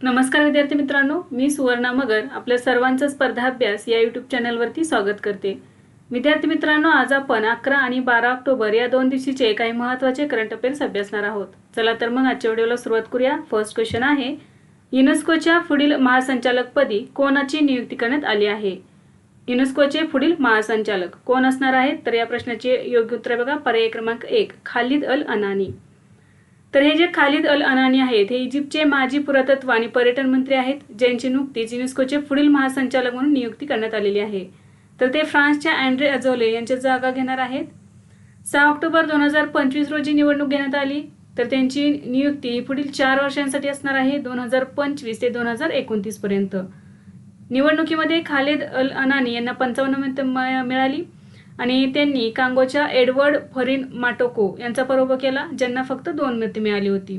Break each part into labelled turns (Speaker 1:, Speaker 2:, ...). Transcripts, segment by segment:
Speaker 1: नमस्कार विद्यार्थी मित्रांनो मी सुवर्णा मगर आपल्या सर्वांचा स्पर्धाभ्यास या यूट्यूब चॅनलवरती स्वागत करते. विद्यार्थी मित्रांनो आज आपण अकरा आणि बारा ऑक्टोबर या दोन दिवशीचे काही महत्त्वाचे करंट अफेअर्स अभ्यासणार आहोत. चला तर मग आजच्या व्हिडिओला सुरुवात करूया. फर्स्ट क्वेश्चन आहे युनेस्कोच्या पुढील महासंचालकपदी कोणाची नियुक्ती करण्यात आली आहे? युनेस्कोचे पुढील महासंचालक कोण असणार आहेत? तर या प्रश्नाचे योग्य उत्तर बघा. पर्याय क्रमांक एक खालिद अल अनानी तर हे जे खालिद अल अनानी आहेत हे इजिप्तचे माजी पुरातत्व आणि पर्यटन मंत्री आहेत ज्यांची नुकतीच युनेस्कोचे पुढील महासंचालक म्हणून नियुक्ती करण्यात आलेली आहे. तर ते फ्रान्सच्या अँड्रे अझोले यांच्या जागा घेणार आहेत. सहा ऑक्टोबर दोन हजार पंचवीस रोजी निवडणूक घेण्यात आली. तर त्यांची नियुक्ती ही पुढील चार वर्षांसाठी असणार आहे दोन हजार पंचवीस ते दोन हजार एकोणतीसपर्यंत निवडणुकीमध्ये खालिद अल अनानी यांना पंचावन्न मतं म- मिळाली. आणि त्यांनी कांगोच्या एडवर्ड फरिन माटोको यांचा पराभव केला ज्यांना फक्त दोन मते मिळाली होती.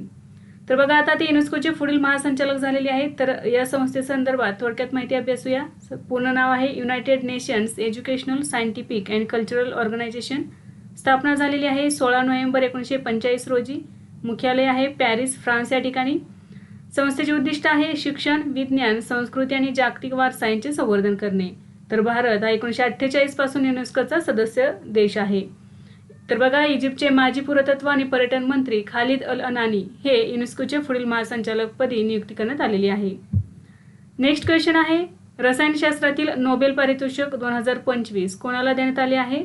Speaker 1: तर बघा आता ते युनेस्कोचे पुढील महासंचालक झालेले आहेत. तर या संस्थेसंदर्भात थोडक्यात माहिती अभ्यासूया. पूर्ण नाव आहे United Nations Educational Scientific and Cultural Organisation. स्थापना झालेली आहे सोळा नोव्हेंबर एकोणीसशे पंचेचाळीस रोजी. मुख्यालय आहे पॅरिस फ्रान्स या ठिकाणी. संस्थेचे उद्दिष्ट आहे शिक्षण विज्ञान संस्कृती आणि जागतिक वारसा यांचे संवर्धन करणे. तर भारत हा एकोणीसशे अठ्ठेचाळीसपासून युनेस्कोचा सदस्य देश आहे. तर बघा इजिप्तचे माजी पुरातत्व आणि पर्यटन मंत्री खालिद अल अनानी हे युनेस्कोचे पुढील महासंचालकपदी नियुक्ती करण्यात आलेली आहे. नेक्स्ट क्वेश्चन आहे रसायनशास्त्रातील नोबेल पारितोषिक दोन हजार पंचवीस कोणाला देण्यात आले आहे?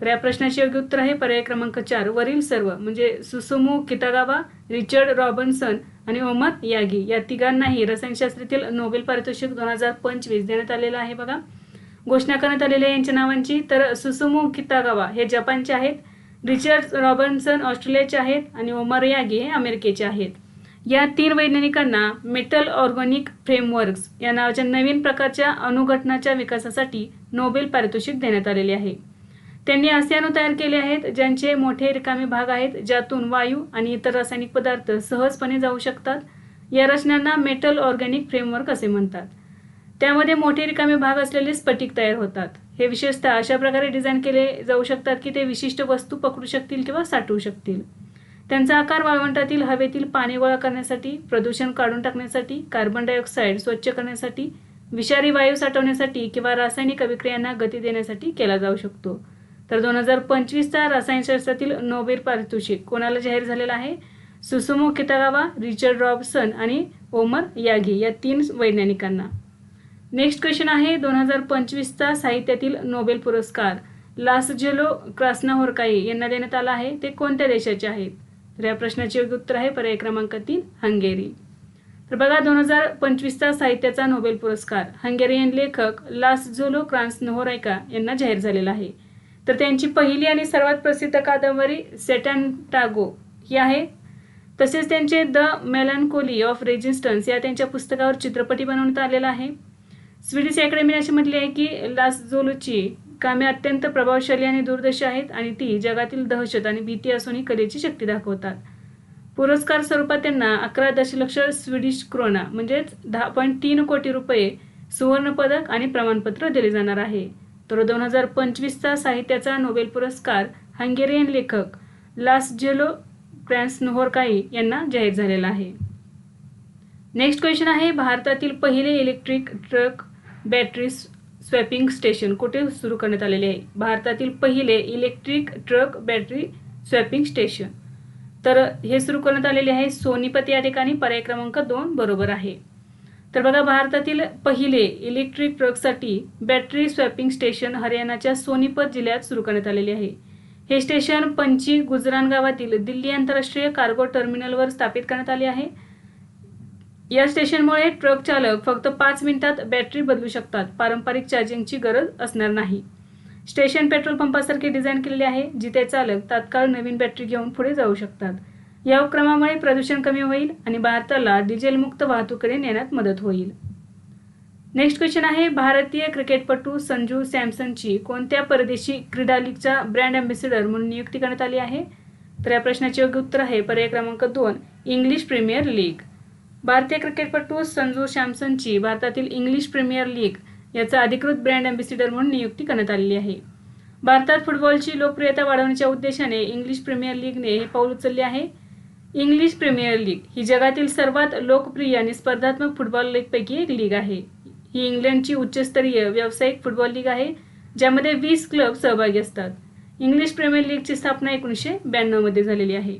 Speaker 1: तर या प्रश्नाचे योग्य उत्तर आहे पर्याय क्रमांक चार वरील सर्व म्हणजे सुसुमू कितागावा रिचर्ड रॉबिन्सन आणि ओमत यागी या तिघांनाही रसायनशास्त्रातील नोबेल पारितोषिक दोन हजार पंचवीस देण्यात आलेलं आहे बघा. घोषणा करण्यात आलेल्या यांच्या नावांची. तर सुसुमू कितागावा हे जपानचे आहेत. रिचर्ड रॉबर्नसन ऑस्ट्रेलियाचे आहेत आणि ओमर यागी हे अमेरिकेचे आहेत. या तीन वैज्ञानिकांना मेटल ऑर्गॅनिक फ्रेमवर्क्स या नावाच्या नवीन प्रकारच्या अणुघटनाच्या विकासासाठी नोबेल पारितोषिक देण्यात आलेले आहे. त्यांनी असे अणू तयार केले आहेत ज्यांचे मोठे रिकामे भाग आहेत ज्यातून वायू आणि इतर रासायनिक पदार्थ सहजपणे जाऊ शकतात. या रचनांना मेटल ऑर्गॅनिक फ्रेमवर्क असे म्हणतात. त्यामध्ये मोठे रिकामे भाग असलेले स्फटिक तयार होतात. हे विशेषतः अशा प्रकारे डिझाईन केले जाऊ शकतात की ते विशिष्ट वस्तू पकडू शकतील किंवा साठवू शकतील. त्यांचा आकार वाळवंटातील हवेतील पाणी गोळा करण्यासाठी प्रदूषण काढून टाकण्यासाठी कार्बन डायऑक्साईड स्वच्छ करण्यासाठी विषारी वायू साठवण्यासाठी किंवा रासायनिक अभिक्रियांना गती देण्यासाठी केला जाऊ शकतो. तर दोन हजार पंचवीसचा रसायनशास्त्रातील नोबेल पारितोषिक कोणाला जाहीर झालेला आहे? सुसुमो कितागावा रिचर्ड रॉबसन आणि ओमर यागी या तीन वैज्ञानिकांना. नेक्स्ट क्वेश्चन आहे दोन हजार पंचवीसचा साहित्यातील नोबेल पुरस्कार. लासजेलो क्रास्नाहोरकाई यांना देण्यात आला आहे. ते कोणत्या देशाचे आहेत? तर या प्रश्नाचे योग्य उत्तर आहे पर्याय क्रमांक तीन हंगेरी. तर बघा दोन हजार पंचवीसचा साहित्याचा नोबेल पुरस्कार. हंगेरियन लेखक लासजोलो क्रान्सनहोरायका यांना जाहीर झालेला आहे. तर त्यांची पहिली आणि सर्वात प्रसिद्ध कादंबरी सेटॅन्टागो ही आहे. तसेच त्यांचे द मेलनकोली ऑफ रेजिस्टन्स या त्यांच्या पुस्तकावर चित्रपटी बनवण्यात आलेला आहे. स्वीडिश अकॅडमीने असे म्हटले आहे की लासजोलोची कामे अत्यंत प्रभावशाली आणि दूरदर्शी आहेत आणि ती जगातील दहशत आणि भीती असूनही कलेची शक्ती दाखवतात. पुरस्कार स्वरूपात त्यांना अकरा दशलक्ष स्वीडिश क्रोना म्हणजेच दहा पॉईंट तीन कोटी रुपये सुवर्णपदक आणि प्रमाणपत्र दिले जाणार आहे. तर दोन हजार पंचवीसचा साहित्याचा नोबेल पुरस्कार हंगेरियन लेखक लासजेलो क्रॅन्सनोहोरकाई यांना जाहीर झालेला आहे. नेक्स्ट क्वेश्चन आहे भारतातील पहिले electric truck battery swapping station कुठे सुरू करण्यात आलेले आहे? भारतातील पहिले electric truck battery swapping station. तर हे सुरू करण्यात आलेले आहे सोनीपत या ठिकाणी पर्याय क्रमांक दोन बरोबर आहे. तर बघा भारतातील पहिले इलेक्ट्रिक ट्रकसाठी बॅटरी स्वॅपिंग स्टेशन हरियाणाच्या सोनीपत जिल्ह्यात सुरू करण्यात आलेले आहे. हे स्टेशन पंची गुजरान गावातील दिल्ली आंतरराष्ट्रीय कार्गो टर्मिनलवर स्थापित करण्यात आले आहे. या स्टेशनमुळे ट्रक चालक फक्त पाच मिनिटात बॅटरी बदलू शकतात. पारंपरिक चार्जिंगची गरज असणार नाही. स्टेशन पेट्रोल पंपासारखे डिझाईन केलेले आहे जिथे चालक तात्काळ नवीन बॅटरी घेऊन पुढे जाऊ शकतात. या उपक्रमामुळे प्रदूषण कमी होईल आणि भारताला डिझेलमुक्त वाहतुकीकडे नेण्यात मदत होईल. नेक्स्ट क्वेश्चन आहे भारतीय क्रिकेटपटू संजू सॅमसनची कोणत्या परदेशी क्रीडा लीगचा ब्रँड अँबॅसिडर म्हणून नियुक्ती करण्यात आली आहे? तर या प्रश्नाचे योग्य उत्तर आहे पर्याय क्रमांक दोन इंग्लिश प्रीमियर लीग. भारतीय क्रिकेटपटू संजू सॅमसनची भारतातील इंग्लिश प्रीमियर लीग याचा अधिकृत ब्रँड अँबॅसिडर म्हणून नियुक्ती करण्यात आलेली आहे. भारतात फुटबॉलची लोकप्रियता वाढवण्याच्या उद्देशाने इंग्लिश प्रीमियर लीगने हे पाऊल उचलले आहे. इंग्लिश प्रीमियर लीग ही जगातील सर्वात लोकप्रिय आणि स्पर्धात्मक फुटबॉल लीगपैकी एक लीग आहे. ही इंग्लंडची उच्चस्तरीय व्यावसायिक फुटबॉल लीग आहे ज्यामध्ये वीस क्लब सहभागी असतात. इंग्लिश प्रीमियर लीगची स्थापना एकोणीसशे ब्याण्णवमध्ये झालेली आहे.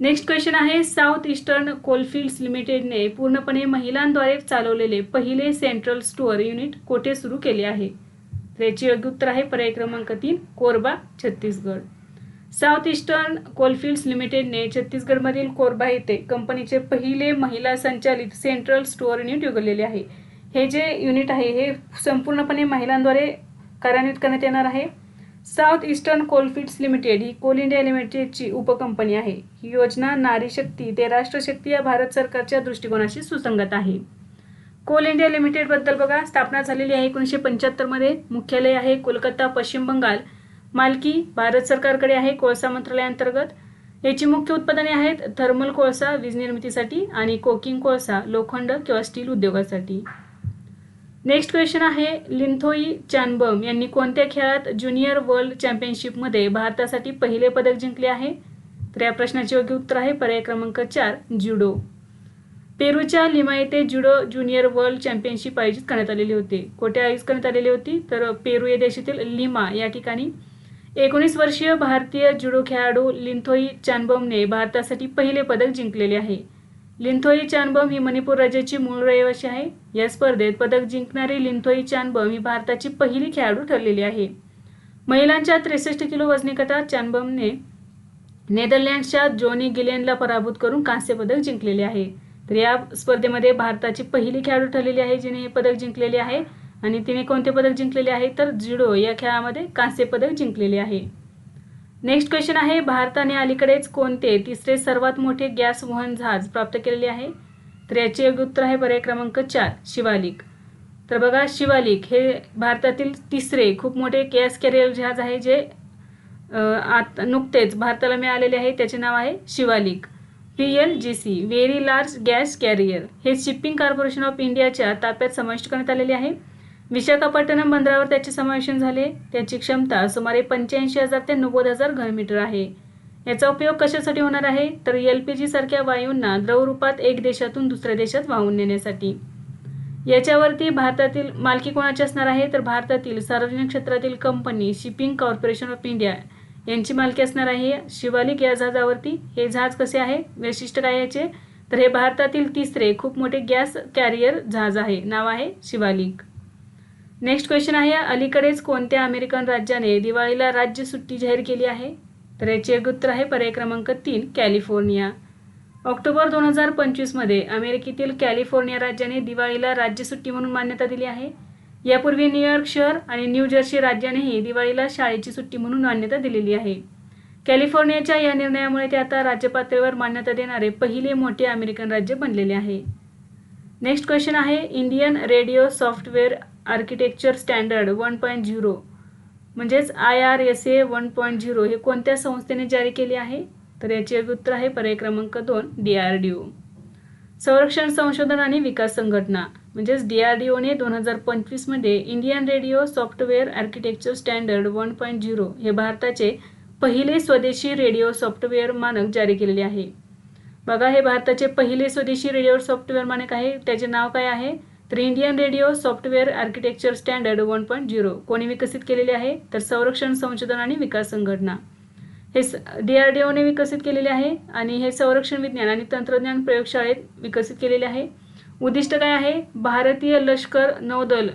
Speaker 1: नेक्स्ट क्वेश्चन आहे साऊथ ईस्टर्न कोलफिल्ड्स लिमिटेडने पूर्णपणे महिलांद्वारे चालवलेले पहिले सेंट्रल स्टोअर युनिट कोठे सुरू केले आहे? तर याची योग्य उत्तर आहे पर्याय क्रमांक तीन Korba Chhattisgarh. South Eastern Coalfields लिमिटेडने छत्तीसगडमधील कोरबा येथे कंपनीचे पहिले महिला संचालित सेंट्रल स्टोअर युनिट उघडलेले आहे. हे जे युनिट आहे हे संपूर्णपणे महिलांद्वारे कार्यान्वित करण्यात येणार आहे? साऊथ ईस्टर्न कोलफिल्ड्स लिमिटेड ही कोल इंडिया लिमिटेडची उपकंपनी आहे. ही योजना नारी शक्ती ते राष्ट्रशक्ती या भारत सरकारच्या दृष्टिकोनाशी सुसंगत आहे. कोल इंडिया लिमिटेडबद्दल बघा स्थापना झालेली आहे एकोणीसशे पंच्याहत्तरमध्ये मुख्यालय आहे कोलकाता पश्चिम बंगाल. मालकी भारत सरकारकडे आहे कोळसा मंत्रालयाअंतर्गत याची मुख्य उत्पादने आहेत थर्मल कोळसा वीज निर्मितीसाठी आणि कोकिंग कोळसा लोखंड किंवा स्टील उद्योगासाठी. नेक्स्ट क्वेश्चन आहे लिंथोई चॅनबम यांनी कोणत्या खेळात ज्युनियर वर्ल्ड चॅम्पियनशिपमध्ये भारतासाठी पहिले पदक जिंकले आहे? तर या प्रश्नाचे योग्य उत्तर आहे पर्याय क्रमांक चार ज्युडो. पेरूच्या लिमा येथे ज्युडो ज्युनियर वर्ल्ड चॅम्पियनशिप आयोजित करण्यात आलेली होती. कोठे आयोजित करण्यात आलेली होती? तर पेरू या देशातील लिमा या ठिकाणी. एकोणीस वर्षीय भारतीय ज्युडो खेळाडू लिंथोई चॅनबमने भारतासाठी पहिले पदक जिंकलेले आहे. लिंथोई चानबम ही मणिपूर राज्याची मूळ रहिवासी आहे. या स्पर्धेत पदक जिंकणारी लिंथोई चानबम ही भारताची पहिली खेळाडू ठरलेली आहे. महिलांच्या त्रेसष्ट किलो वजनी गटात चानबमने नेदरलँड्सच्या जोनी गिलेनला पराभूत करून कांस्य पदक जिंकलेले आहे. तर या स्पर्धेमध्ये भारताची पहिली खेळाडू ठरलेली आहे जिने हे पदक जिंकलेले आहे. आणि तिने कोणते पदक जिंकलेले आहे? तर जुडो या खेळामध्ये कांस्य पदक जिंकलेले आहे. नेक्स्ट क्वेश्चन आहे भारताने अलीकडेच कोणते तिसरे सर्वात मोठे गॅस वहन जहाज प्राप्त केलेले आहे? तर याचे योग्य उत्तर आहे पर्याय क्रमांक चार शिवालिक. तर बघा शिवालिक हे भारतातील तिसरे खूप मोठे गॅस कॅरियर जहाज आहे जे आत नुकतेच भारताला मिळालेले आहे. त्याचे नाव आहे Shivalik. P L G C very large gas carrier हे शिपिंग कॉर्पोरेशन ऑफ इंडियाच्या ताप्यात समाविष्ट करण्यात आलेले आहे. विशाखापट्टणम बंदरावर त्याचे समावेशन झाले. त्याची क्षमता सुमारे पंच्याऐंशी हजार ते नव्वद हजार घनमीटर आहे. याचा उपयोग कशासाठी होणार आहे? तर एल पी जी सारख्या वायूंना द्रवरूपात एक देशातून दुसऱ्या देशात वाहून नेण्यासाठी. याच्यावरती भारतातील मालकी कोणाची असणार आहे? तर भारतातील सार्वजनिक क्षेत्रातील company shipping corporation of India यांची मालकी असणार आहे. शिवालिक या जहाजावरती हे जहाज कसे आहे? वैशिष्ट्य काय याचे? तर हे भारतातील तिसरे खूप मोठे गॅस कॅरियर जहाज आहे. नाव आहे शिवालिक. नेक्स्ट क्वेश्चन आहे अलीकडेच कोणत्या अमेरिकन राज्याने दिवाळीला राज्य सुट्टी जाहीर केली आहे? तर याचे एक उत्तर आहे पर्याय क्रमांक तीन कॅलिफोर्निया. ऑक्टोबर दोन हजार पंचवीसमध्ये अमेरिकेतील कॅलिफोर्निया राज्याने दिवाळीला राज्य सुट्टी म्हणून मान्यता दिली आहे. यापूर्वी न्यूयॉर्क शहर आणि न्यू जर्सी राज्यानेही दिवाळीला शाळेची सुट्टी म्हणून मान्यता दिलेली आहे. कॅलिफोर्नियाच्या या निर्णयामुळे ते आता राज्यपातळीवर मान्यता देणारे पहिले मोठे अमेरिकन राज्य बनलेले आहे. नेक्स्ट क्वेश्चन आहे Indian radio software architecture standard one point zero म्हणजेच I R S A one point zero हे कोणत्या संस्थेने जारी केले आहे? तर याचे उत्तर आहे पर्याय क्रमांक दोन डी आर डी ओ संरक्षण संशोधन आणि विकास संघटना म्हणजेच डी आर डी ओने दोन हजार पंचवीसमध्ये Indian radio software architecture standard one point zero हे भारताचे पहिले स्वदेशी रेडिओ सॉफ्टवेअर मानक जारी केलेले आहे. बघा हे भारताचे पहिले स्वदेशी रेडिओ सॉफ्टवेअर मानक आहे. त्याचे नाव काय आहे? तर Indian radio software architecture standard one point zero कोणी विकसित केलेले आहे? तर संरक्षण संशोधन आणि विकास संघटना. हे डी आर डी ओने विकसित केलेले आहे आणि हे संरक्षण विज्ञान आणि तंत्रज्ञान प्रयोगशाळेत विकसित केलेले आहे. उद्दिष्ट काय आहे? भारतीय लष्कर नौदल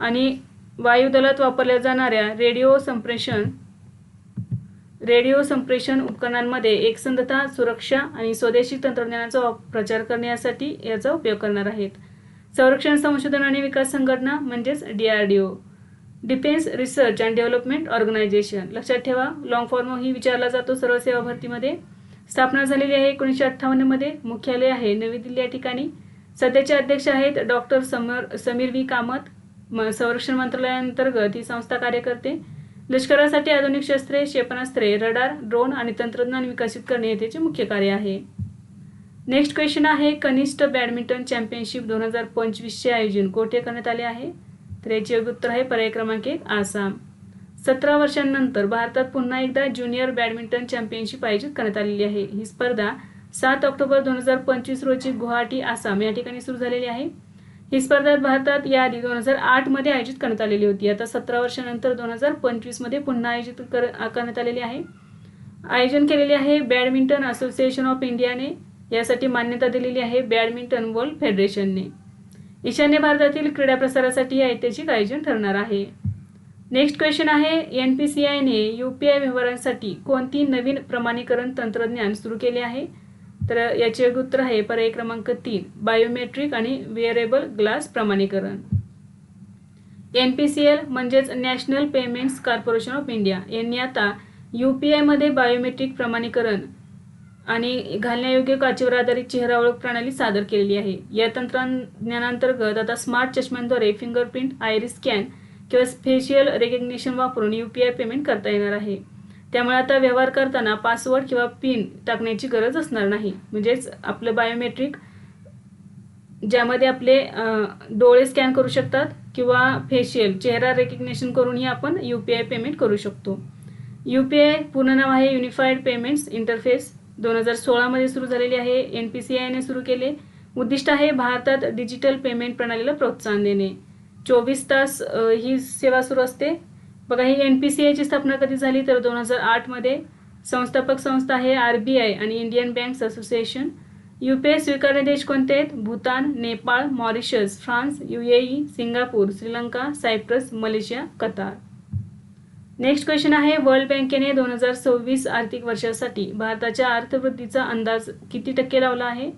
Speaker 1: आणि वायुदलात वापरल्या जाणाऱ्या रेडिओ संप्रेषण रेडिओ संप्रेषण उपकरणांमध्ये एकसंधता सुरक्षा आणि स्वदेशी तंत्रज्ञानाचा प्रचार करण्यासाठी याचा उपयोग करणार आहेत. संरक्षण संशोधन आणि विकास संघटना म्हणजेच D R D O defence research and development organisation लक्षात ठेवा लॉंग फॉर्म ही विचारला जातो सर्व सेवा भरतीमध्ये. स्थापना झालेली आहे एकोणीसशे अठ्ठावन्नमध्ये. मुख्यालय आहे नवी दिल्ली या ठिकाणी. सध्याचे अध्यक्ष आहेत डॉक्टर समर समीर व्ही. कामत म संरक्षण मंत्रालयाअंतर्गत. ही संस्था कार्य करते लष्करासाठी आधुनिक शस्त्रे क्षेपणास्त्रे रडार ड्रोन आणि तंत्रज्ञान विकसित करणे हे त्याचे मुख्य कार्य आहे. नेक्स्ट क्वेश्चन आहे कनिष्ठ बॅडमिंटन चॅम्पियनशिप दोन हजार पंचवीसचे आयोजन कोठे करण्यात आले आहे? तर याचे योग्य उत्तर आहे पर्याय क्रमांक एक आसाम. सतरा वर्षांनंतर भारतात पुन्हा एकदा ज्युनियर बॅडमिंटन चॅम्पियनशिप आयोजित करण्यात आलेली आहे. ही स्पर्धा सात ऑक्टोबर दोन हजार पंचवीस रोजी गुवाहाटी आसाम या ठिकाणी सुरू झालेली आहे. ही स्पर्धा भारतात याआधी दोन हजार आठमध्ये आयोजित करण्यात आलेली होती. आता सतरा वर्षानंतर दोन हजार पंचवीसमध्ये पुन्हा आयोजित कर करण्यात आलेली आहे. आयोजन केलेले आहे बॅडमिंटन असोसिएशन ऑफ इंडियाने. यासाठी मान्यता दिलेली आहे बॅडमिंटन वर्ल्ड फेडरेशनने. ईशान्य भारतातील क्रीडा प्रसारासाठी हे ऐतिहासिक आयोजन ठरणार आहे. नेक्स्ट क्वेश्चन आहे एन पी सी आयने यू पी आय व्यवहारांसाठी कोणती नवीन प्रमाणीकरण तंत्रज्ञान सुरू केले आहे? तर याचे उत्तर आहे पर्याय क्रमांक तीन बायोमेट्रिक आणि वेअरेबल ग्लास प्रमाणीकरण. एन पी सी एल म्हणजेच national payments corporation of India यांनी आता यू पी आयमध्ये बायोमेट्रिक प्रमाणीकरण आणि घालण्यायोग्य काचेवर आधारित चेहरा ओळख प्रणाली सादर केलेली आहे. या तंत्रज्ञानांतर्गत आता स्मार्ट चष्म्यांद्वारे फिंगरप्रिंट आयरिस स्कॅन किंवा फेशियल रेकग्निशन वापरून यू पी आय पेमेंट करता येणार आहे. त्यामुळे आता व्यवहार करताना पासवर्ड किंवा पिन टाकण्याची गरज असणार नाही. म्हणजेच आपलं बायोमेट्रिक ज्यामध्ये आपले डोळे स्कॅन करू शकतात किंवा फेशियल चेहरा रेकग्नेशन करूनही आपण यू पी आय पेमेंट करू शकतो. यू पी आय पूर्ण नाव आहे युनिफाईड पेमेंट्स इंटरफेस. दोन हजार सोळामध्ये सुरू झालेली आहे. एन पी सी आयने सुरू केले. उद्दिष्ट आहे भारतात डिजिटल पेमेंट प्रणालीला प्रोत्साहन देणे. चोवीस तास ही सेवा सुरू असते. बघा ही एन पी सी आयची स्थापना कधी झाली? तर दोन हजार आठमध्ये. संस्थापक संस्था आहे आर बी आय आणि Indian banks association. U P I स्वीकारणे देश कोणते आहेत? Bhutan Nepal Mauritius France U A E Singapore Sri Lanka Cyprus Malaysia Qatar. Next question आहे वर्ल्ड बँकेने दोन हजार सव्वीस आर्थिक वर्षासाठी भारताच्या अर्थवृद्धीचा अंदाज किती टक्के लावला आहे?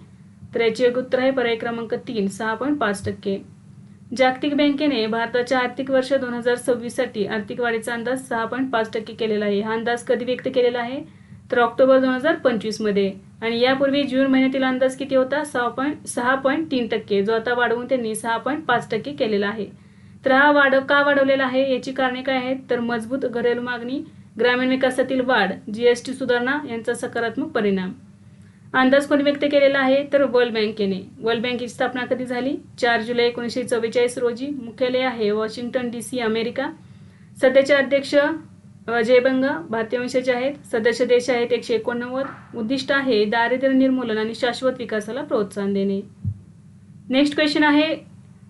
Speaker 1: तर याचे उत्तर आहे पर्याय क्रमांक तीन सहा पॉईंट पाच टक्के. जागतिक बँकेने भारताच्या आर्थिक वर्ष दोन हजार सव्वीससाठी आर्थिक वाढीचा अंदाज सहा पॉईंट पाच टक्के केलेला आहे. हा अंदाज कधी व्यक्त केलेला आहे? तर ऑक्टोबर दोन हजार पंचवीसमध्ये आणि यापूर्वी जून महिन्यातील अंदाज किती होता? सहा पॉईंट सहा पॉईंट तीन टक्के. जो आता वाढवून त्यांनी सहा पॉईंट पाच टक्के केलेला आहे. तर हा वाढ का वाढवलेला आहे? याची कारणे काय आहेत? तर मजबूत घरेलू मागणी ग्रामीण विकासातील वाढ जीएसटी सुधारणा यांचा सकारात्मक परिणाम. अंदाज कोणी व्यक्त केलेला आहे? तर वर्ल्ड बँकेने. वर्ल्ड बँकेची स्थापना कधी झाली? चार जुलै एकोणीसशे चव्वेचाळीस रोजी. मुख्यालय आहे वॉशिंग्टन डी सी अमेरिका. सध्याचे अध्यक्ष अजय बंगा भारतीय वंशाचे आहेत. सदस्य देश आहेत एकशे एकोणनव्वद. उद्दिष्ट आहे दारिद्र्य निर्मूलन आणि शाश्वत विकासाला प्रोत्साहन देणे. नेक्स्ट क्वेश्चन आहे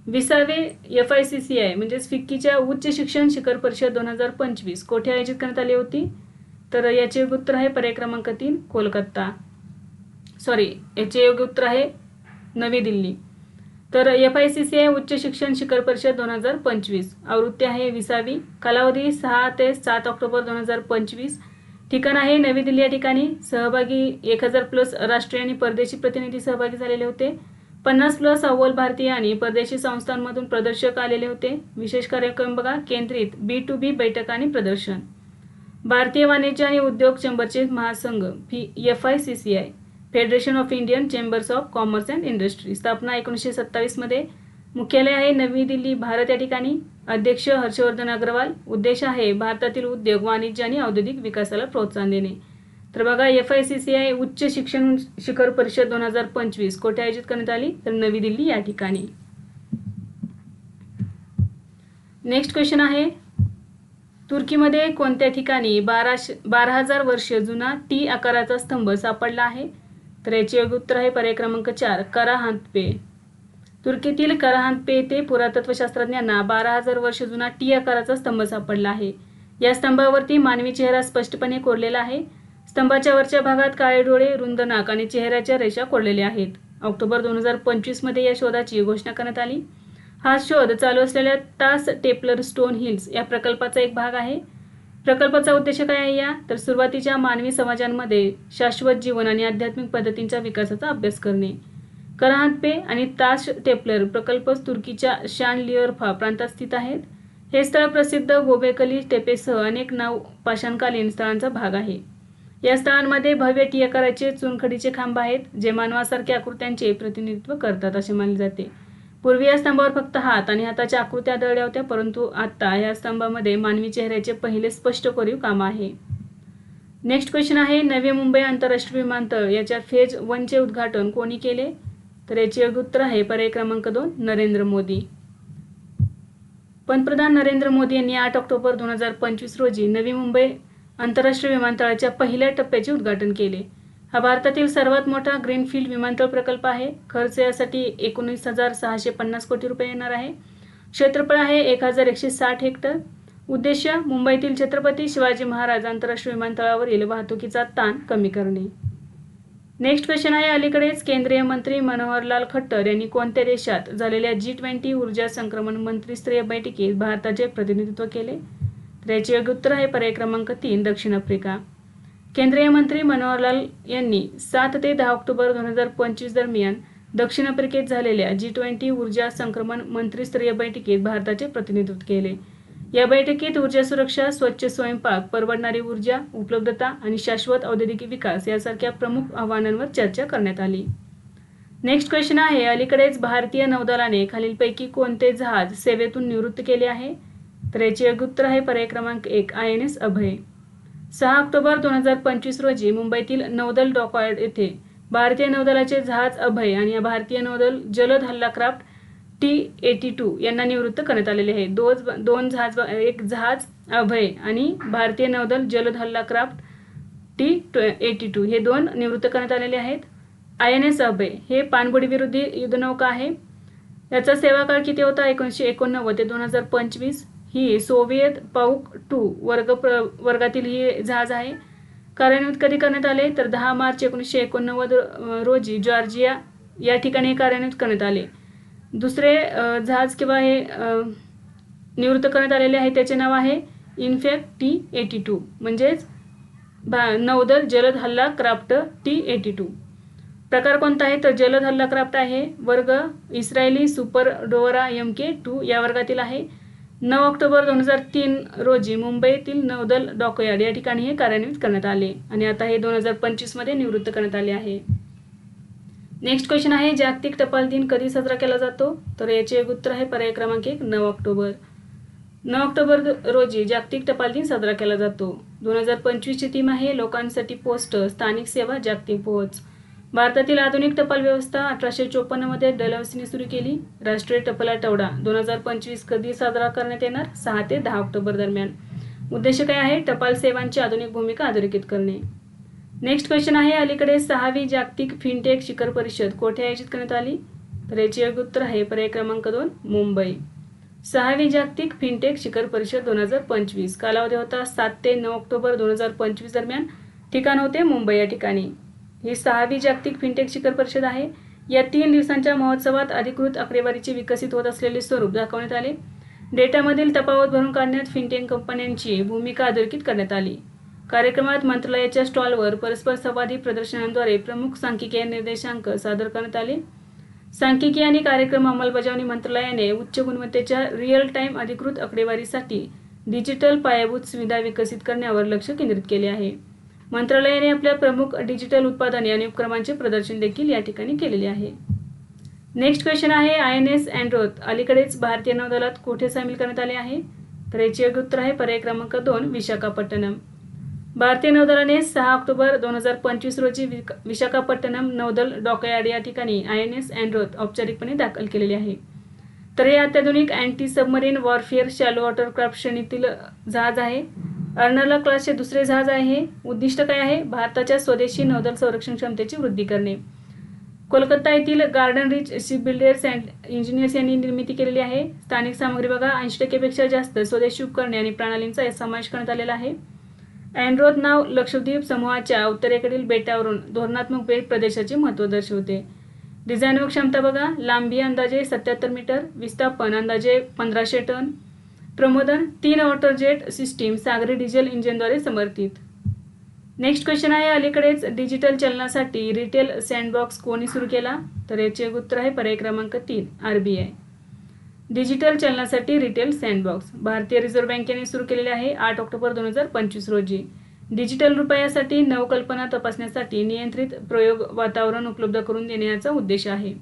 Speaker 1: विसावे F I C C I म्हणजेच फिक्कीच्या उच्च शिक्षण शिखर परिषद दोन हजार पंचवीस कोठे आयोजित करण्यात आली होती? तर याचे उत्तर आहे पर्याय क्रमांक तीन कोलकाता. सॉरी याचे योग्य उत्तर आहे नवी दिल्ली. तर F I C C I उच्च शिक्षण शिखर परिषद दोन हजार पंचवीस आवृत्ती आहे विसावी कालावधी सहा ते सात ऑक्टोबर दोन हजार पंचवीस. ठिकाण आहे नवी दिल्ली या ठिकाणी सहभागी एक हजार प्लस राष्ट्रीय आणि परदेशी प्रतिनिधी सहभागी झालेले होते. पन्नास प्लस अव्वल भारतीय आणि परदेशी संस्थांमधून प्रदर्शक आलेले होते. विशेष कार्यक्रम बघा केंद्रित बी टू बी बैठक आणि प्रदर्शन. भारतीय वाणिज्य आणि उद्योग चेंबरचे महासंघ fee F I C C I federation of Indian chambers of commerce and industry स्थापना एकोणीसशे सत्तावीसमध्ये मुख्यालय आहे नवी दिल्ली भारत या ठिकाणी. अध्यक्ष हर्षवर्धन अग्रवाल उद्देश आहे भारतातील उद्योग वाणिज्य आणि औद्योगिक विकासाला प्रोत्साहन देणे. तर बघा F I C C I उच्च शिक्षण शिखर परिषद दोन हजार पंचवीस कोठे आयोजित करण्यात आली? तर नवी दिल्ली या ठिकाणी. नेक्स्ट क्वेश्चन आहे तुर्कीमध्ये कोणत्या ठिकाणी बाराशे बारा हजार वर्ष जुना टी आकाराचा स्तंभ सापडला आहे? तर याचे योग्य उत्तर आहे पर्याय क्रमांक चार कराहांतपे तुर्कीतील कराहांतपे येथे पुरातत्वशास्त्रज्ञांना बारा हजार वर्ष जुना टी आकाराचा स्तंभ सापडला आहे. या स्तंभावरती मानवी चेहरा स्पष्टपणे कोरलेला आहे. स्तंभाच्या वरच्या भागात काळे डोळे रुंद नाक आणि चेहऱ्याच्या रेषा कोरलेल्या आहेत. ऑक्टोबर दोन हजार पंचवीसमध्ये या शोधाची घोषणा करण्यात आली. हा शोध चालू असलेल्या तास टेपलर स्टोन हिल्स या प्रकल्पाचा एक भाग आहे. प्रकल्पाचा उद्देश काय आहे या? तर सुरुवातीच्या मानवी समाजांमध्ये शाश्वत जीवन आणि आध्यात्मिक पद्धतींच्या विकासाचा अभ्यास करणे. कराहातपे आणि ताश टेपलर प्रकल्प तुर्कीच्या शान लिओरफा प्रांतात स्थित आहेत. हे स्थळ प्रसिद्ध गोबेकली टेपेसह अनेक नाव पाषाणकालीन स्थळांचा भाग आहे. या स्थळांमध्ये भव्य टियाकाराचे चुनखडीचे खांब आहेत जे मानवासारख्या आकृत्यांचे प्रतिनिधित्व करतात असे मानले जाते. पूर्वी या स्तंभावर फक्त हात आणि हाताच्या आकृत्या आढळल्या होत्या परंतु आता या स्तंभामध्ये मानवी चेहऱ्याचे पहिले स्पष्ट कोरीव काम आहे. नेक्स्ट क्वेश्चन आहे नवी मुंबई आंतरराष्ट्रीय विमानतळ याच्या फेज वनचे उद्घाटन कोणी केले? तर याचे योग्य उत्तर आहे पर्याय क्रमांक दोन नरेंद्र मोदी. पंतप्रधान नरेंद्र मोदी यांनी आठ ऑक्टोबर दोन हजार पंचवीस रोजी नवी मुंबई आंतरराष्ट्रीय विमानतळाच्या पहिल्या टप्प्याचे उद्घाटन केले. हा भारतातील सर्वात मोठा ग्रीनफील्ड विमानतळ प्रकल्प आहे. खर्च यासाठी एकोणीस हजार सहाशे पन्नास कोटी रुपये येणार आहे. क्षेत्रफळ आहे एक हजार एकशे साठ हेक्टर. उद्देश मुंबईतील छत्रपती शिवाजी महाराज आंतरराष्ट्रीय विमानतळावरील वाहतुकीचा ताण कमी करणे. नेक्स्ट क्वेश्चन आहे अलीकडेच. केंद्रीय मंत्री मनोहरलाल खट्टर यांनी कोणत्या देशात झालेल्या जी ट्वेंटी ऊर्जा संक्रमण मंत्रीस्तरीय बैठकीत भारताचे प्रतिनिधित्व केले? तर याचे योग्य उत्तर आहे पर्याय क्रमांक तीन दक्षिण आफ्रिका. केंद्रीय मंत्री मनोहरलाल यांनी सात ते दहा ऑक्टोबर दोन हजार पंचवीस दरम्यान दक्षिण आफ्रिकेत झालेल्या जी ट्वेंटी ऊर्जा संक्रमण मंत्रीस्तरीय बैठकीत भारताचे प्रतिनिधित्व केले. या बैठकीत ऊर्जा सुरक्षा स्वच्छ स्वयंपाक परवडणारी ऊर्जा उपलब्धता आणि शाश्वत औद्योगिक विकास यासारख्या प्रमुख आव्हानांवर चर्चा करण्यात आली. नेक्स्ट क्वेश्चन आहे अलीकडेच भारतीय नौदलाने खालीलपैकी कोणते जहाज सेवेतून निवृत्त केले आहे? तर याचे उत्तर आहे पर्याय क्रमांक एक आय एन एस अभय. सहा ऑक्टोबर दोन हजार पंचवीस रोजी मुंबईतील नौदल डॉकॉयड येथे भारतीय नौदलाचे जहाज अभय आणि भारतीय नौदल जलद हल्ला क्राफ्ट टी एटी टू यांना निवृत्त करण्यात आलेले आहे. दोन दोन जहाज एक जहाज अभय आणि भारतीय नौदल जलद हल्ला क्राफ्ट टी एटी टू हे दोन निवृत्त करण्यात आलेले आहेत. आय एन एस अभय हे पाणबुडी विरोधी युद्धनौका आहे. याचा सेवाकाळ किती होता? एकोणीसशे एकोणनव्वद ते दोन हजार पंचवीस. ही सोव्हिएत पाऊक टू वर्ग प्र वर्गातील ही जहाज आहे. कार्यान्वित कधी करण्यात आले? तर दहा मार्च एकोणीसशे एकोणनव्वद रोजी जॉर्जिया या ठिकाणी कार्यान्वित करण्यात आले. दुसरे जहाज किंवा हे निवृत्त करण्यात आलेले आहे त्याचे नाव आहे इन्फेक्ट टी एटी टू. म्हणजेच भा नौदल जलद हल्ला क्राफ्ट टी एटी टू. प्रकार कोणता आहे? तर जलद हल्ला क्राफ्ट आहे. वर्ग Israeli super Dvora M K two या वर्गातील आहे. नऊ ऑक्टोबर दोन हजार तीन रोजी मुंबईतील नौदल डॉकयार्ड या ठिकाणी हे कार्यान्वित करण्यात आले आणि आता हे दोन हजार पंचवीसमध्ये निवृत्त करण्यात आले आहे. नेक्स्ट क्वेश्चन आहे जागतिक टपाल दिन कधी साजरा केला जातो? तर याचे एक उत्तर आहे पर्याय क्रमांक एक नऊ ऑक्टोबर. नऊ ऑक्टोबर रोजी जागतिक टपाल दिन साजरा केला जातो. दोन हजार पंचवीसची थीम आहे लोकांसाठी पोस्ट स्थानिक सेवा जागतिक पोहोच. भारतातील आधुनिक टपाल व्यवस्था अठराशे चोपन्नमध्ये डलहौसीने सुरू केली. राष्ट्रीय टपाल आठवडा दोन हजार पंचवीस कधी साजरा करण्यात येणार? सहा ते दहा ऑक्टोबर दरम्यान. उद्देश काय आहे? टपाल सेवांची आधुनिक भूमिका अधोरेखित करणे. नेक्स्ट क्वेश्चन आहे. अलीकडे सहावी जागतिक फिनटेक शिखर परिषद कोठे आयोजित करण्यात आली? तर याचे योग्य उत्तर आहे पर्याय क्रमांक दोन मुंबई. सहावी जागतिक फिनटेक शिखर परिषद दोन हजार पंचवीस. कालावधी होता सात ते नऊ ऑक्टोबर दोन हजार पंचवीस दरम्यान. ठिकाण होते मुंबई या ठिकाणी. ही सहावी जागतिक फिनटेक शिखर परिषद आहे. या तीन दिवसांच्या महोत्सवात अधिकृत आकडेवारीचे विकसित होत असलेले स्वरूप दाखवण्यात आले. डेटामधील तफावत भरून काढण्यात फिनटेक कंपन्यांची भूमिका अधोरेखित करण्यात आली. कार्यक्रमात मंत्रालयाच्या स्टॉलवर परस्पर संवादी प्रदर्शनांद्वारे प्रमुख सांख्यिकीय निर्देशांक सादर करण्यात आले. सांख्यिकी आणि कार्यक्रम अंमलबजावणी मंत्रालयाने उच्च गुणवत्तेच्या रिअल टाईम अधिकृत आकडेवारीसाठी डिजिटल पायाभूत सुविधा विकसित करण्यावर लक्ष केंद्रित केले आहे. मंत्रालयाने आपल्या प्रमुख डिजिटल उत्पादने आणि उपक्रमांचे प्रदर्शन देखील या ठिकाणी केलेले आहे. नेक्स्ट क्वेश्चन आहे आय एन एस अँड्रोथ अलीकडेच भारतीय नौदलात कोठे सामील करण्यात आले आहे? तर याचे योग्य उत्तर आहे पर्याय क्रमांक दोन विशाखापट्टणम. भारतीय नौदलाने सहा ऑक्टोबर दोन हजार पंचवीस रोजी विशाखापट्टणम नौदल डॉकयार्ड या ठिकाणी आय एन एस अँड्रोथ औपचारिकपणे दाखल केलेले आहे. तर हे अत्याधुनिक anti submarine warfare shallow watercraft श्रेणीतील जहाज आहे. अर्नला क्लासचे दुसरे जहाज आहे. उद्दिष्ट काय आहे? भारताच्या स्वदेशी नौदल संरक्षण क्षमतेची वृद्धी करणे. कोलकाता येथील garden reach ship builders and engineers यांनी निर्मिती केलेली आहे. स्थानिक सामग्री बघा ऐंशी टक्केपेक्षा जास्त स्वदेशी उपकरणे आणि प्रणालींचा समावेश करण्यात आलेला आहे. अँड्रोथ नाव लक्षद्वीप समूहाच्या उत्तरेकडील बेटावरून धोरणात्मक बेट प्रदेशाचे महत्त्व दर्शवते. डिझाईन व क्षमता बघा लांबी अंदाजे सत्याहत्तर मीटर विस्थापन अंदाजे पंधराशे टन प्रमोदन तीन वॉटर जेट सिस्टीम सागरी डिझेल इंजिनद्वारे समर्थित. नेक्स्ट क्वेश्चन आहे अलीकडेच डिजिटल चलनासाठी रिटेल सँडबॉक्स कोणी सुरू केला? तर याचे उत्तर आहे पर्याय क्रमांक तीन आर बी आय डिजिटल चलनासाठी रिटेल सँडबॉक्स भारतीय रिझर्व्ह बँकेने सुरू केलेले आहे आठ ऑक्टोबर दोन हजार पंचवीस रोजी. डिजिटल रुपयासाठी नवकल्पना तपासण्यासाठी नियंत्रित प्रयोग वातावरण उपलब्ध करून देण्याचा उद्देश आहे.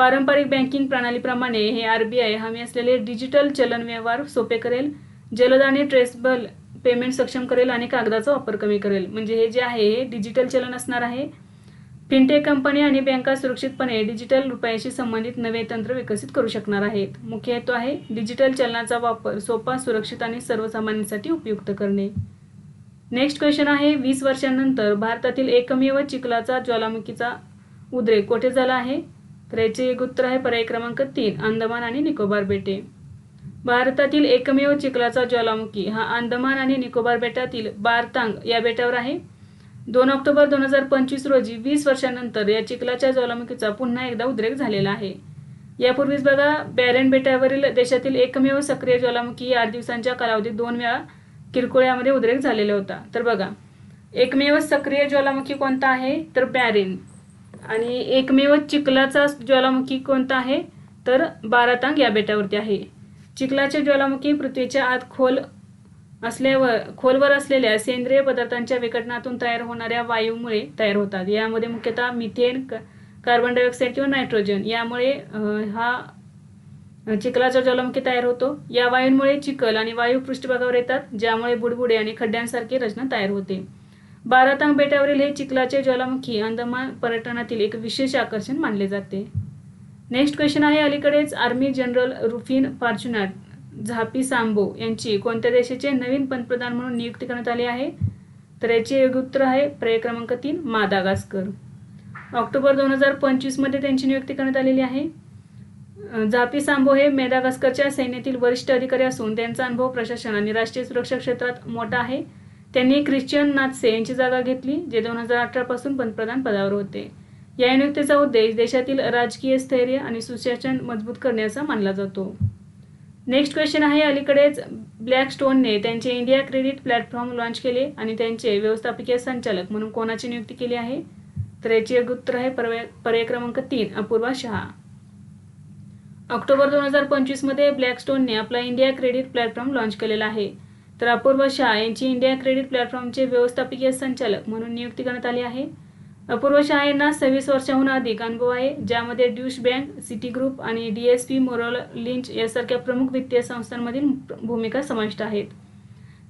Speaker 1: पारंपरिक बँकिंग प्रणालीप्रमाणे हे आर बी आय हमी असलेले डिजिटल चलन व्यवहार सोपे करेल जलद आणि ट्रेसबल पेमेंट सक्षम करेल आणि कागदाचा वापर कमी करेल. म्हणजे हे जे आहे हे डिजिटल चलन असणार आहे. फिनटेक कंपनी आणि बँका सुरक्षितपणे डिजिटल रुपयाशी संबंधित नवे तंत्र विकसित करू शकणार आहेत. मुख्य हेतू आहे डिजिटल चलनाचा वापर सोपा सुरक्षित आणि सर्वसामान्यांसाठी उपयुक्त करणे. नेक्स्ट क्वेश्चन आहे वीस वर्षांनंतर भारतातील एकमेव चिखलाचा ज्वालामुखीचा उद्रेक कोठे झाला आहे? तर याचे एक उत्तर आहे पर्याय क्रमांक तीन अंदमान आणि निकोबार बेटे. भारतातील एकमेव चिखलाचा ज्वालामुखी हा अंदमान आणि निकोबार बेटातील बारतांग या बेटावर आहे. दोन ऑक्टोबर दोन हजार पंचवीस रोजी वीस वर्षानंतर या चिखलाच्या ज्वालामुखीचा पुन्हा एकदा उद्रेक झालेला आहे. यापूर्वीच बघा बॅरेन बेटावरील देशातील एकमेव सक्रिय ज्वालामुखी या आठ दिवसांच्या कालावधीत दोन वेळा किरकोळ्यामध्ये उद्रेक झालेला होता. तर बघा एकमेव सक्रिय ज्वालामुखी कोणता आहे? तर बॅरेन. आणि एकमेव चिखलाचा ज्वालामुखी कोणता आहे? तर बारातांग या बेटावरती आहे. चिखलाचे ज्वालामुखी पृथ्वीच्या आत खोल असल्यावर खोलवर असलेल्या सेंद्रिय पदार्थांच्या विघटनातून तयार होणाऱ्या वायूमुळे तयार होतात. यामध्ये मुख्यतः मिथेन क- कार्बन डायऑक्साईड किंवा नायट्रोजन यामुळे हा चिखलाचा ज्वालामुखी तयार होतो. या वायूंमुळे चिखल आणि वायू पृष्ठभागावर येतात ज्यामुळे बुडबुडे आणि खड्ड्यांसारखी रचना तयार होते. बारातांग बेटावरील हे चिखलाचे ज्वालामुखी अंदमान पर्यटनातील एक विशेष आकर्षण मानले जाते. नेक्स्ट क्वेश्चन आहे अलीकडेच army general Ruphin Fortunat Zafisambo यांची कोणत्या देशाचे नवीन पंतप्रधान म्हणून नियुक्ती करण्यात आली आहे? तर याचे योग्य उत्तर आहे पर्याय क्रमांक तीन मादागास्कर. ऑक्टोबर दोन हजार पंचवीसमध्ये त्यांची नियुक्ती करण्यात आलेली आहे. झापी सांबो हे मेदागास्करच्या सैन्यातील वरिष्ठ अधिकारी असून त्यांचा अनुभव प्रशासन आणि राष्ट्रीय सुरक्षा क्षेत्रात मोठा आहे. त्यांनी ख्रिश्चन नाथसे यांची जागा घेतली जे दोन हजार अठरापासून पंतप्रधान पदावर होते. या नियुक्तीचा उद्देश देशातील राजकीय स्थैर्य आणि सुशासन मजबूत करण्याचा मानला जातो. नेक्स्ट क्वेश्चन आहे अलीकडेच ब्लॅक स्टोनने त्यांचे इंडिया क्रेडिट प्लॅटफॉर्म लॉन्च केले आणि त्यांचे व्यवस्थापकीय संचालक म्हणून कोणाची नियुक्ती केली आहे? तर याची उत्तर आहे पर्याय पर्याय क्रमांक तीन अपूर्वा शहा. ऑक्टोबर दोन हजार पंचवीसमध्ये ब्लॅकस्टोनने आपला इंडिया क्रेडिट प्लॅटफॉर्म लॉन्च केलेला आहे. तर अपूर्व शाह यांची इंडिया क्रेडिट प्लॅटफॉर्मचे व्यवस्थापकीय संचालक म्हणून नियुक्ती करण्यात आली आहे. अपूर्व शाह यांना सव्वीस वर्षाहून अधिक अनुभव आहे ज्यामध्ये ड्यूश बँक सिटी ग्रुप आणि D S P Merrill Lynch यासारख्या प्रमुख वित्तीय संस्थांमधील भूमिका समाविष्ट आहेत.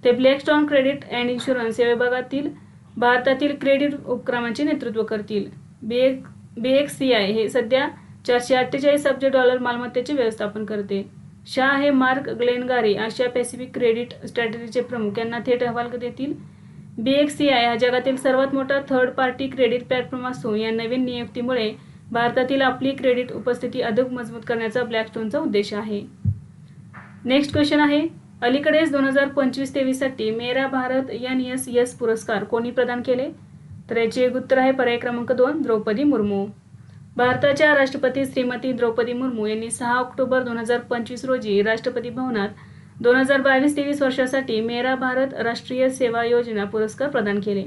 Speaker 1: ते ब्लॅकस्टॉन क्रेडिट अँड इन्शुरन्स या विभागातील भारतातील क्रेडिट उपक्रमांचे नेतृत्व करतील. बी एक्स सी आय हे सध्या चारशे अठ्ठेचाळीस अब्ज डॉलर मालमत्तेचे व्यवस्थापन करते. शाह हे मार्क ग्लेनगारे आशिया पॅसिफिक क्रेडिट स्ट्रॅटेजीचे प्रमुख. यांना थेट अहवाल देतील. बी एक्स सी आय हा जगातील सर्वात मोठा थर्ड पार्टी क्रेडिट प्लॅटफॉर्म असून या नवीन नियुक्तीमुळे भारतातील आपली क्रेडिट उपस्थिती अधिक मजबूत करण्याचा ब्लॅकस्टोनचा उद्देश आहे. नेक्स्ट क्वेश्चन आहे. अलीकडेच दोन हजार पंचवीस तेवीससाठी मेरा भारत एन एस एस पुरस्कार कोणी प्रदान केले? तर याचे एक उत्तर आहे. पर्याय क्रमांक दोन द्रौपदी मुर्मू. भारताच्या राष्ट्रपती श्रीमती द्रौपदी मुर्मू यांनी सहा ऑक्टोबर दोन हजार पंचवीस रोजी राष्ट्रपती भवनात दोन हजार बावीस तेवीस वर्षासाठी मेरा भारत राष्ट्रीय सेवा योजना पुरस्कार प्रदान केले.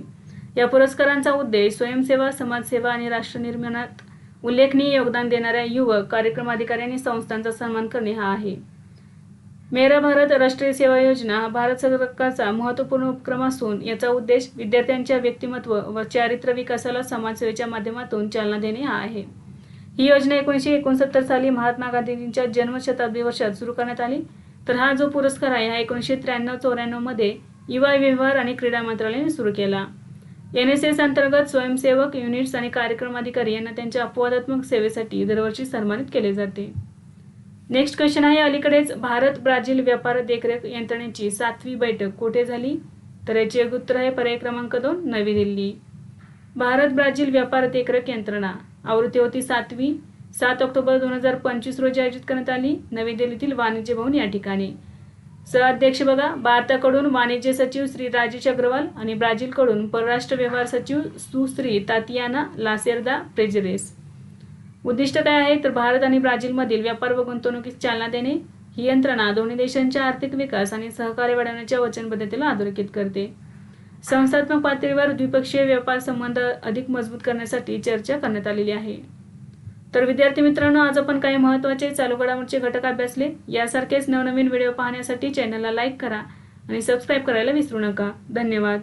Speaker 1: या पुरस्कारांचा उद्देश स्वयंसेवा समाजसेवा आणि राष्ट्रनिर्माणात उल्लेखनीय योगदान देणाऱ्या युवक कार्यक्रमाधिकारी आणि संस्थांचा सन्मान करणे हा आहे. मेरा भारत राष्ट्रीय सेवा योजना हा भारत सरकारचा महत्त्वपूर्ण उपक्रम असून याचा उद्देश विद्यार्थ्यांच्या व्यक्तिमत्व व चारित्र्य विकासाला समाजसेवेच्या माध्यमातून चालना देणे हा आहे. ही योजना एकोणीसशे एकोणसत्तर साली महात्मा गांधीजींच्या जन्मशताब्दी वर्षात सुरू करण्यात आली. तर हा जो पुरस्कार आहे हा एकोणीसशे त्र्याण्णव चौऱ्याण्णवमध्ये युवा व्यवहार आणि क्रीडा मंत्रालयाने सुरू केला. एन एस एस अंतर्गत स्वयंसेवक युनिट्स आणि कार्यक्रम अधिकारी यांना त्यांच्या अपवादात्मक सेवेसाठी दरवर्षी सन्मानित केले जाते. नेक्स्ट क्वेश्चन आहे अलीकडेच भारत ब्राझील व्यापार देखरेख यंत्रणेची सातवी बैठक कुठे झाली? तर याचे एक उत्तर आहे पर्याय क्रमांक दोन नवी दिल्ली. भारत ब्राझील व्यापार देखरेख यंत्रणा. आवृत्ती होती सातवी. सात ऑक्टोबर दोन हजार पंचवीस रोजी आयोजित करण्यात आली. नवी दिल्लीतील वाणिज्य भवन या ठिकाणी. सहअध्यक्ष बघा भारताकडून वाणिज्य सचिव श्री राजेश अग्रवाल आणि ब्राझीलकडून परराष्ट्र व्यवहार सचिव सुश्री तातियाना लासेरदा प्रेजरेस. उद्दिष्ट काय आहे? तर भारत आणि ब्राझीलमधील व्यापार व गुंतवणुकीस चालना देणे ही यंत्रणा दोन्ही देशांच्या आर्थिक विकास आणि सहकार्य वाढवण्याच्या वचनबद्धतेला अधोरेखित करते. संस्थात्मक पातळीवर द्विपक्षीय व्यापार संबंध अधिक मजबूत करण्यासाठी चर्चा करण्यात आलेली आहे. तर विद्यार्थी मित्रांनो आज आपण काही महत्त्वाचे चालू घडामोडचे घटक अभ्यासले. यासारखेच नवनवीन व्हिडिओ पाहण्यासाठी चॅनलला लाईक करा आणि सबस्क्राईब करायला विसरू नका. धन्यवाद.